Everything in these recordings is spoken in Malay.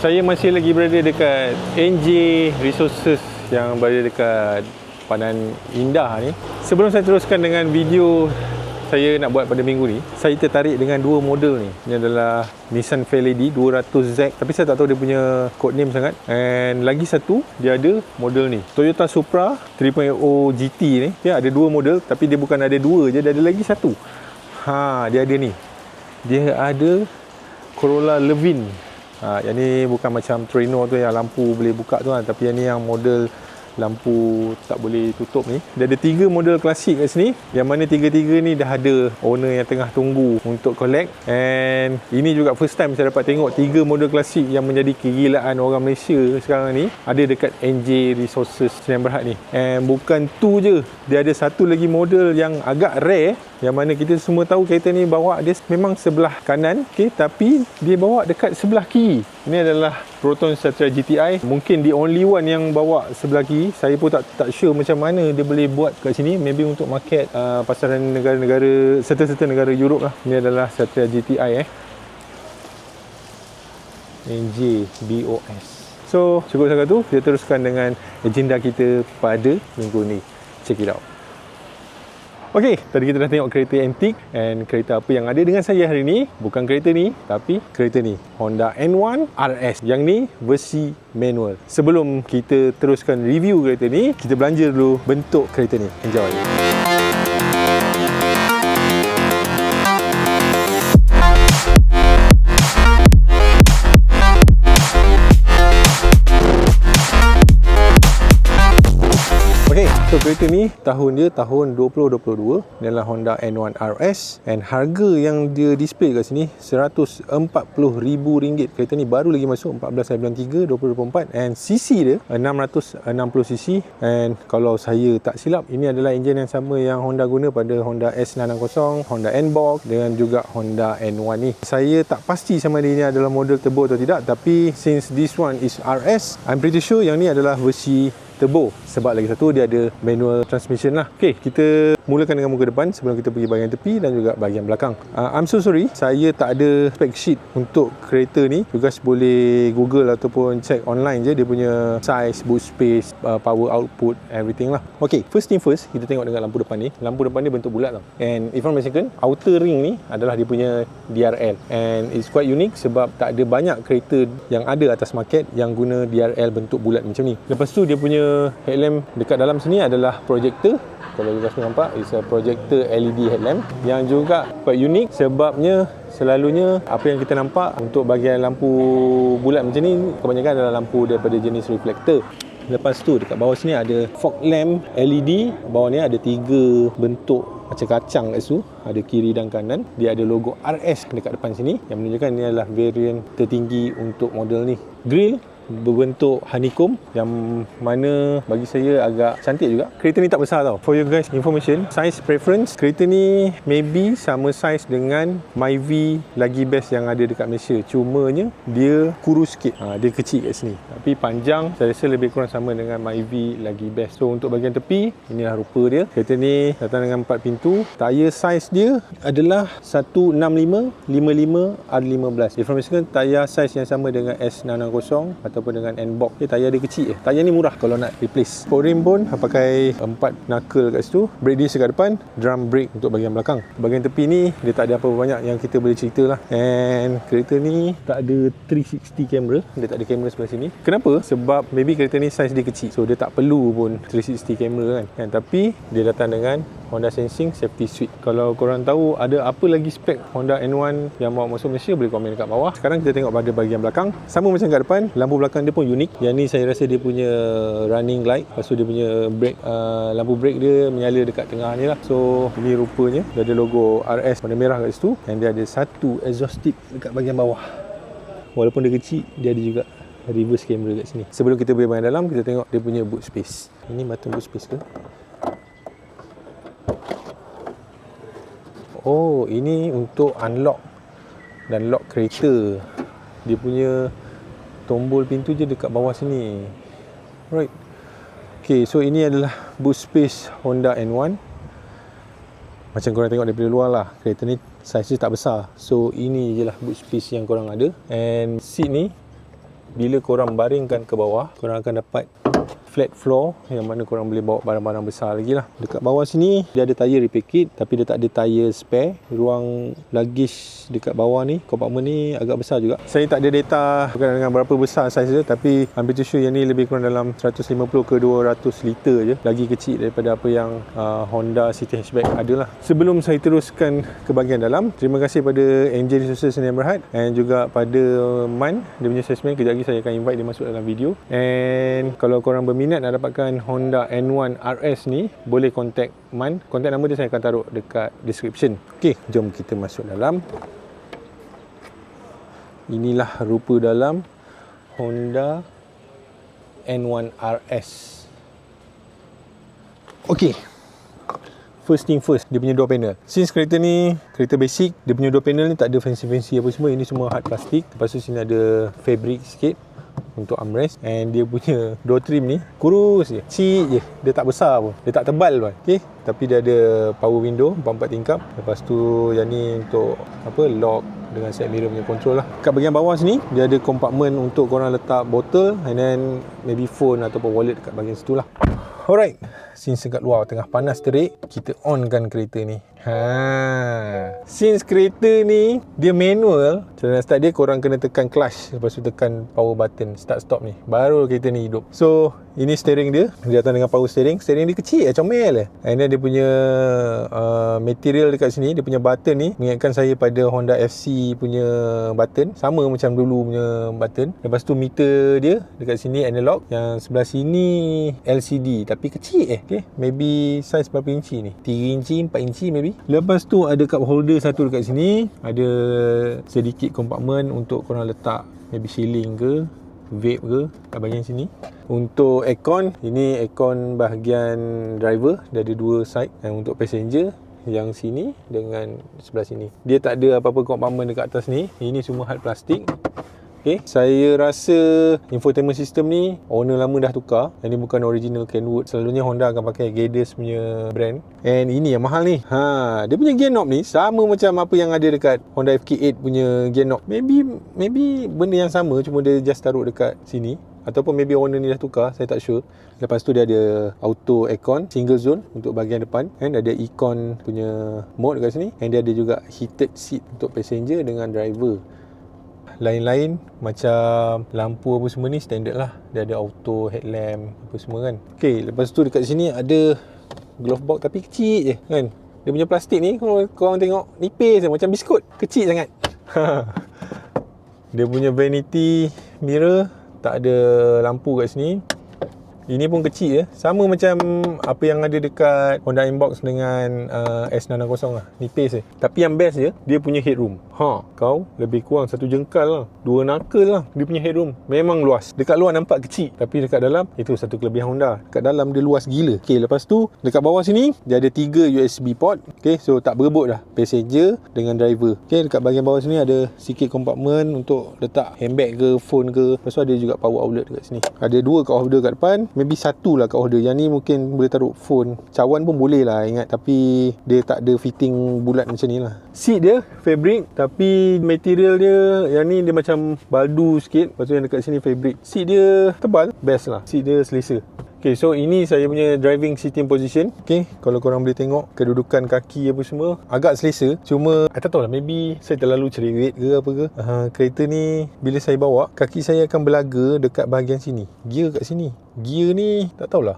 Saya masih lagi berada dekat NJ Resources yang berada dekat Padan Indah ni. Sebelum saya teruskan dengan video saya nak buat pada minggu ni, saya tertarik dengan dua model ni. Ini adalah Nissan Fairlady 200Z tapi saya tak tahu dia punya code name sangat. And lagi satu, dia ada model ni. Toyota Supra 3.0 GT ni. Dia ada dua model tapi dia bukan ada dua je, dia ada lagi satu. Ha, dia ada ni. Dia ada Corolla Levin Ha, yang ni bukan macam Trino tu yang lampu boleh buka tu kan. Tapi yang ni yang model lampu tak boleh tutup ni. Dia ada tiga model klasik kat sini. Yang mana tiga-tiga ni dah ada owner yang tengah tunggu untuk collect. And ini juga first time saya dapat tengok tiga model klasik yang menjadi kegilaan orang Malaysia sekarang ni. Ada dekat NJ Resources Sdn Berhad ni. And bukan tu je. Dia ada satu lagi model yang agak rare yang mana kita semua tahu kereta ni bawa dia memang sebelah kanan okay, tapi dia bawa dekat sebelah kiri ini adalah Proton Setra GTI mungkin the only one yang bawa sebelah kiri. Saya pun tak tak sure macam mana dia boleh buat kat sini. Maybe untuk market uh, pasaran negara-negara serta-serta negara Europe lah. Ini adalah Setra GTI eh. NJ BOS so cukup sangat tu. Kita teruskan dengan agenda kita pada minggu ni. Check it out Okey, tadi kita dah tengok kereta antik and kereta apa yang ada dengan saya hari ni. Bukan kereta ni, tapi kereta ni. Honda N1 RS. Yang ni versi manual. Sebelum kita teruskan review kereta ni, kita belanja dulu bentuk kereta ni. Enjoy. So kereta ni tahun dia tahun 2022 Dia adalah Honda N1 RS and harga yang dia display kat sini RM140,000 kereta ni baru lagi masuk 14 bulan 3 2024 and CC dia 660cc and kalau saya tak silap ini adalah enjin yang sama yang Honda guna pada Honda S960 Honda N-Box dengan juga Honda N1 ni. Saya tak pasti sama dia ni adalah model turbo atau tidak tapi since this one is RS I'm pretty sure yang ni adalah versi turbo sebab lagi satu dia ada manual transmission lah. Ok kita mulakan dengan muka depan sebelum kita pergi bahagian tepi dan juga bahagian belakang. Uh, I'm so sorry. Saya tak ada spec sheet untuk kereta ni. You guys boleh google ataupun check online je dia punya size, boot space uh, power output everything lah. Ok first thing first kita tengok dengan lampu depan ni. Lampu depan ni bentuk bulat tau. And if I'm mistaken outer ring ni adalah dia punya DRL and it's quite unique sebab tak ada banyak kereta yang ada atas market yang guna DRL bentuk bulat macam ni. Lepas tu dia punya headlamp dekat dalam sini adalah projector kalau you guys nampak it's a projector LED headlamp yang juga quite unik sebabnya selalunya apa yang kita nampak untuk bahagian lampu bulat macam ni kebanyakan adalah lampu daripada jenis reflektor Lepas tu dekat bawah sini ada fog lamp LED. Bawah ni ada tiga bentuk macam kacang kat situ. Ada kiri dan kanan. Dia ada logo RS dekat depan sini yang menunjukkan ini adalah variant tertinggi untuk model ni. Grill berbentuk honeycomb yang mana bagi saya agak cantik juga. Kereta ni tak besar tau. For you guys information, size preference kereta ni maybe sama size dengan Myvi lagi best yang ada dekat Malaysia. Cumanya dia kurus sikit. Ha, dia kecil kat sini. Tapi panjang saya rasa lebih kurang sama dengan Myvi lagi best. So untuk bahagian tepi, inilah rupa dia. Kereta ni datang dengan 4 pintu. Tayar size dia adalah 165 55 R15. Information tayar size yang sama dengan S960 atau ataupun dengan N-Box dia tayar dia kecil je. Tayar ni murah kalau nak replace. Sport rim pun pakai empat knuckle kat situ. Brake disc dekat depan drum brake untuk bahagian belakang. Bahagian tepi ni dia tak ada apa banyak yang kita boleh cerita lah. And kereta ni tak ada 360 camera dia tak ada kamera sebelah sini. Kenapa? sebab maybe kereta ni size dia kecil. So dia tak perlu pun 360 camera kan, kan? tapi dia datang dengan Honda Sensing Safety Suite. Kalau korang tahu ada apa lagi spek Honda N1 yang mau masuk Malaysia boleh komen dekat bawah. Sekarang kita tengok pada bahagian belakang. Sama macam kat depan, lampu belakang dia pun unik. Yang ni saya rasa dia punya running light. Lepas tu dia punya brake, uh, lampu brake dia menyala dekat tengah ni lah. So ini rupanya dia ada logo RS warna merah kat situ. Dan dia ada satu exhaust tip dekat bahagian bawah. Walaupun dia kecil, dia ada juga reverse camera kat sini. Sebelum kita pergi bahagian dalam, kita tengok dia punya boot space. Ini button boot space ke? Oh, ini untuk unlock dan lock kereta. Dia punya tombol pintu je dekat bawah sini. Right. Okay, so ini adalah boot space Honda N1. Macam korang tengok daripada luar lah. Kereta ni size dia tak besar. So, ini je lah boot space yang korang ada. And seat ni bila korang baringkan ke bawah korang akan dapat flat floor yang mana korang boleh bawa barang-barang besar lagi lah. Dekat bawah sini dia ada tayar repair kit tapi dia tak ada tayar spare. Ruang luggage dekat bawah ni kompartmen ni agak besar juga. Saya tak ada data berkaitan dengan berapa besar saiz dia tapi ambil tu sure yang ni lebih kurang dalam 150 ke 200 liter je. Lagi kecil daripada apa yang uh, Honda City Hatchback ada lah sebelum saya teruskan ke bahagian dalam terima kasih pada Engine Resources Sdn Berhad and juga pada Man dia punya salesman. Kejap lagi saya akan invite dia masuk dalam video. And kalau korang berminat berminat nak dapatkan Honda N1 RS ni boleh contact Man. Contact nama dia saya akan taruh dekat description. Ok jom kita masuk dalam. Inilah rupa dalam Honda N1 RS ok first thing first dia punya door panel. Since kereta ni kereta basic dia punya door panel ni tak ada fancy-fancy apa semua. Ini semua hard plastik lepas tu sini ada fabric sikit untuk armrest. And dia punya door trim ni kurus je. Kecil je. Dia tak besar pun. Dia tak tebal pun. Okay? tapi dia ada power window 4-4 tingkap. Lepas tu yang ni untuk apa lock dengan set mirror punya control lah. Kat bahagian bawah sini dia ada compartment untuk korang letak botol and then maybe phone ataupun wallet kat bahagian situ lah. Alright. Since kat luar tengah panas terik kita onkan kereta ni Ha. Since kereta ni dia manual, cara nak start dia korang kena tekan clutch lepas tu tekan power button start stop ni. Baru kereta ni hidup. So, ini steering dia. Dia datang dengan power steering. Steering dia kecil eh, comel eh. And then dia punya uh, material dekat sini, dia punya button ni mengingatkan saya pada Honda FC punya button. Sama macam dulu punya button. Lepas tu meter dia dekat sini analog. Yang sebelah sini LCD tapi kecil eh. Okay. Maybe size berapa inci ni? 3 inci, 4 inci maybe tadi lepas tu ada cup holder satu dekat sini. Ada sedikit kompartmen untuk korang letak maybe ceiling ke vape ke kat bahagian sini. Untuk aircon ini aircon bahagian driver. Dia ada dua side. Yang untuk passenger yang sini dengan sebelah sini. Dia tak ada apa-apa kompartmen dekat atas ni. Ini semua hard plastik Okay. Saya rasa infotainment system ni owner lama dah tukar. Yang ni bukan original Kenwood. Selalunya Honda akan pakai Geddes punya brand. And ini yang mahal ni. Ha, dia punya gear knob ni sama macam apa yang ada dekat Honda FK8 punya gear knob. Maybe maybe benda yang sama cuma dia just taruh dekat sini ataupun maybe owner ni dah tukar saya tak sure lepas tu dia ada auto aircon single zone untuk bahagian depan and ada econ punya mode dekat sini and dia ada juga heated seat untuk passenger dengan driver lain-lain macam lampu apa semua ni standard lah dia ada auto headlamp apa semua kan ok lepas tu dekat sini ada glove box tapi kecil je kan dia punya plastik ni kalau korang tengok nipis je macam biskut kecil sangat dia punya vanity mirror tak ada lampu kat sini ini pun kecil ya. Sama macam apa yang ada dekat Honda Inbox dengan uh, S960 lah. Nipis je. Tapi yang best je, dia punya headroom. Ha, kau lebih kurang satu jengkal lah. Dua knuckle lah. Dia punya headroom. Memang luas. Dekat luar nampak kecil. Tapi dekat dalam, itu satu kelebihan Honda. Dekat dalam dia luas gila. Okay, lepas tu, dekat bawah sini, dia ada tiga USB port. Okay, so tak berebut dah. Passenger dengan driver. Okay, dekat bahagian bawah sini ada sikit compartment untuk letak handbag ke, phone ke. Lepas tu ada juga power outlet dekat sini. Ada dua kat holder kat depan maybe satu lah kat holder yang ni mungkin boleh taruh phone cawan pun boleh lah ingat tapi dia tak ada fitting bulat macam ni lah seat dia fabric tapi material dia yang ni dia macam baldu sikit lepas tu yang dekat sini fabric seat dia tebal best lah seat dia selesa Okay, so ini saya punya driving sitting position. Okay, kalau korang boleh tengok kedudukan kaki apa semua agak selesa. Cuma, I tak tahu lah, maybe saya terlalu cerewet ke apa ke. Uh, kereta ni, bila saya bawa, kaki saya akan berlaga dekat bahagian sini. Gear kat sini. Gear ni, tak tahulah.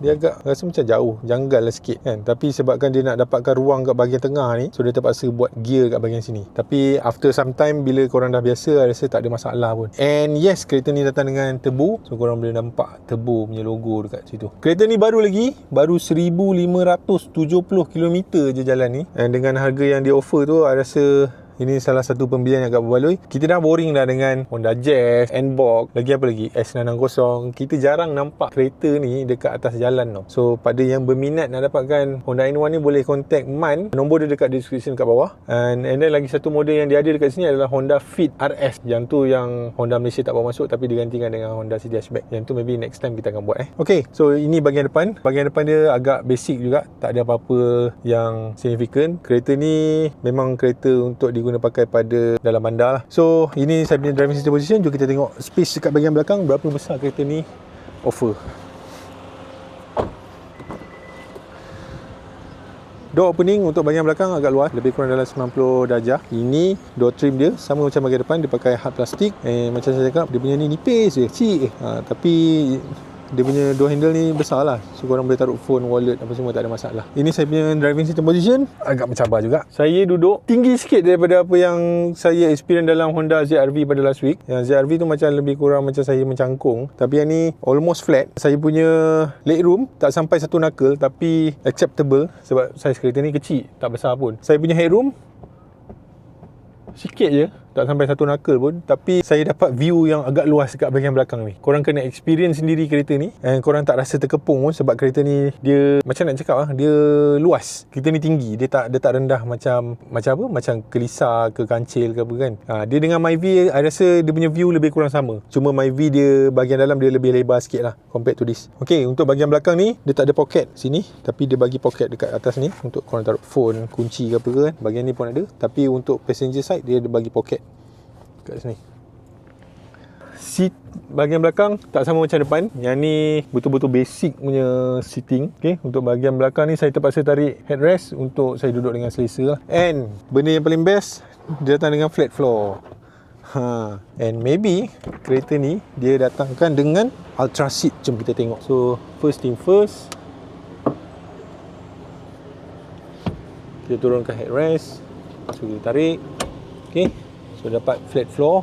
Dia agak rasa macam jauh janggal lah sikit kan. Tapi sebabkan dia nak dapatkan ruang kat bahagian tengah ni so dia terpaksa buat gear kat bahagian sini. Tapi after some time bila korang dah biasa rasa tak ada masalah pun. And yes kereta ni datang dengan tebu. So korang boleh nampak tebu punya logo dekat situ. Kereta ni baru lagi baru 1570 km je jalan ni. And dengan harga yang dia offer tu I rasa ini salah satu pembelian yang agak berbaloi. Kita dah boring dah dengan Honda Jazz, N-Box, lagi apa lagi? S960. Kita jarang nampak kereta ni dekat atas jalan tau. So, pada yang berminat nak dapatkan Honda N1 ni boleh contact Man. Nombor dia dekat description kat bawah. And, and then lagi satu model yang dia ada dekat sini adalah Honda Fit RS. Yang tu yang Honda Malaysia tak bawa masuk tapi digantikan dengan Honda City Hatchback. Yang tu maybe next time kita akan buat eh. Okay, so ini bahagian depan. Bahagian depan dia agak basic juga. Tak ada apa-apa yang significant. Kereta ni memang kereta untuk di guna pakai pada dalam bandar lah. So ini saya punya driving system position. Jom kita tengok space dekat bahagian belakang berapa besar kereta ni offer. Door opening untuk bahagian belakang agak luas Lebih kurang dalam 90 darjah Ini door trim dia Sama macam bahagian depan Dia pakai hard plastik Eh macam saya cakap Dia punya ni nipis je Kecil je ha, Tapi dia punya door handle ni besar lah. So korang boleh taruh phone, wallet apa semua tak ada masalah. Ini saya punya driving system position. Agak mencabar juga. Saya duduk tinggi sikit daripada apa yang saya experience dalam Honda ZRV pada last week. Yang ZRV tu macam lebih kurang macam saya mencangkung. Tapi yang ni almost flat. Saya punya leg room tak sampai satu knuckle tapi acceptable sebab saiz kereta ni kecil tak besar pun. Saya punya headroom sikit je tak sampai satu knuckle pun tapi saya dapat view yang agak luas dekat bahagian belakang ni. Korang kena experience sendiri kereta ni and korang tak rasa terkepung pun sebab kereta ni dia macam nak cakap lah dia luas. Kereta ni tinggi dia tak dia tak rendah macam macam apa? Macam kelisa ke kancil ke apa kan. Ha, dia dengan Myvi I rasa dia punya view lebih kurang sama. Cuma Myvi dia bahagian dalam dia lebih lebar sikit lah compared to this. Ok untuk bahagian belakang ni dia tak ada pocket sini tapi dia bagi pocket dekat atas ni untuk korang taruh phone kunci ke apa ke kan. Bahagian ni pun ada tapi untuk passenger side dia ada bagi pocket kat sini seat bahagian belakang tak sama macam depan yang ni betul-betul basic punya seating okay. untuk bahagian belakang ni saya terpaksa tarik headrest untuk saya duduk dengan selesa and benda yang paling best dia datang dengan flat floor ha. and maybe kereta ni dia datangkan dengan ultra seat jom kita tengok so first thing first kita turunkan headrest so kita tarik okay. So dapat flat floor.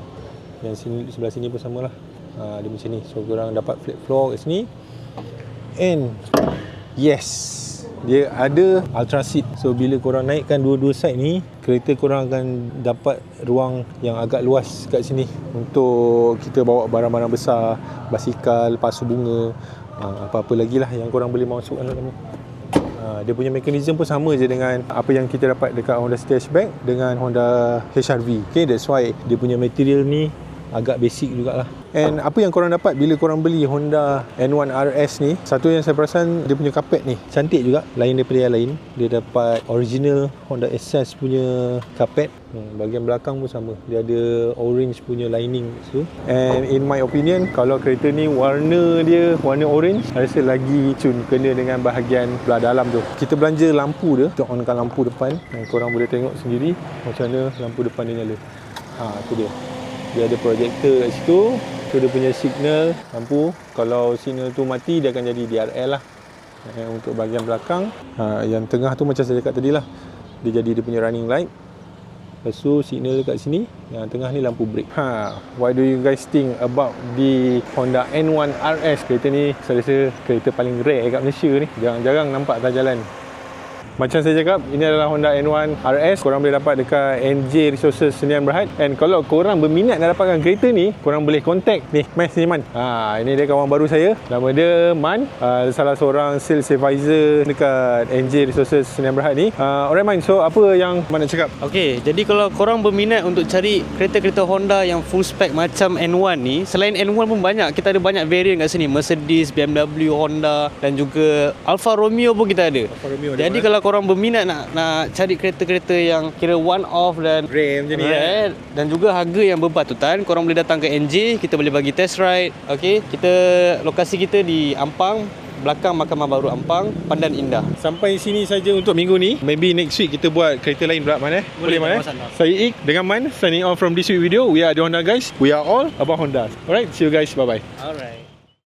Yang sini, sebelah sini pun sama lah ha, Dia macam ni. So korang dapat flat floor kat sini. And Yes. Dia ada ultra seat. So bila korang naikkan dua-dua side ni Kereta korang akan dapat ruang yang agak luas kat sini. Untuk kita bawa barang-barang besar Basikal, pasu bunga ha, Apa-apa lagi lah yang korang boleh masukkan dalam ni Ha, dia punya mekanisme pun sama je dengan apa yang kita dapat dekat Honda City Hatchback dengan Honda HRV. Okay, that's why dia punya material ni agak basic jugalah. And apa yang korang dapat bila korang beli Honda N1 RS ni, satu yang saya perasan dia punya kapet ni cantik juga, lain daripada yang lain. Dia dapat original Honda SS punya kapet. Hmm, bahagian belakang pun sama. Dia ada orange punya lining tu. And in my opinion, kalau kereta ni warna dia warna orange, saya rasa lagi cun kena dengan bahagian belah dalam tu. Kita belanja lampu dia, kita onkan lampu depan. Dan korang boleh tengok sendiri macam mana lampu depan dia nyala. Ha, tu dia. Dia ada projector kat situ. Tu dia punya signal lampu. Kalau signal tu mati, dia akan jadi DRL lah. Eh, untuk bahagian belakang. Ha, yang tengah tu macam saya cakap tadi lah. Dia jadi dia punya running light. Lepas tu signal dekat sini Yang tengah ni lampu brake ha, What do you guys think about the Honda N1 RS Kereta ni saya rasa kereta paling rare kat Malaysia ni Jarang-jarang nampak atas jalan macam saya cakap, ini adalah Honda N1 RS. Korang boleh dapat dekat NJ Resources Senian Berhad. And kalau korang berminat nak dapatkan kereta ni, korang boleh contact ni, Mas ni Man. Ha, ini dia kawan baru saya. Nama dia Man. Uh, salah seorang sales advisor dekat NJ Resources Senian Berhad ni. Uh, Alright Man, so apa yang Man nak cakap? Okay, jadi kalau korang berminat untuk cari kereta-kereta Honda yang full spec macam N1 ni, selain N1 pun banyak. Kita ada banyak variant kat sini. Mercedes, BMW, Honda dan juga Alfa Romeo pun kita ada. Alfa Romeo jadi kalau korang berminat nak nak cari kereta-kereta yang kira one off dan Rare macam ni, rare, dan juga harga yang berpatutan, korang boleh datang ke NJ, kita boleh bagi test ride. Okay, kita lokasi kita di Ampang, belakang Mahkamah Baru Ampang, Pandan Indah. Sampai sini saja untuk minggu ni. Maybe next week kita buat kereta lain pula Man eh? Boleh, Man eh? tak masalah. Saya Ik dengan Man signing off from this week video. We are the Honda guys. We are all about Honda. Alright, see you guys. Bye bye. Alright.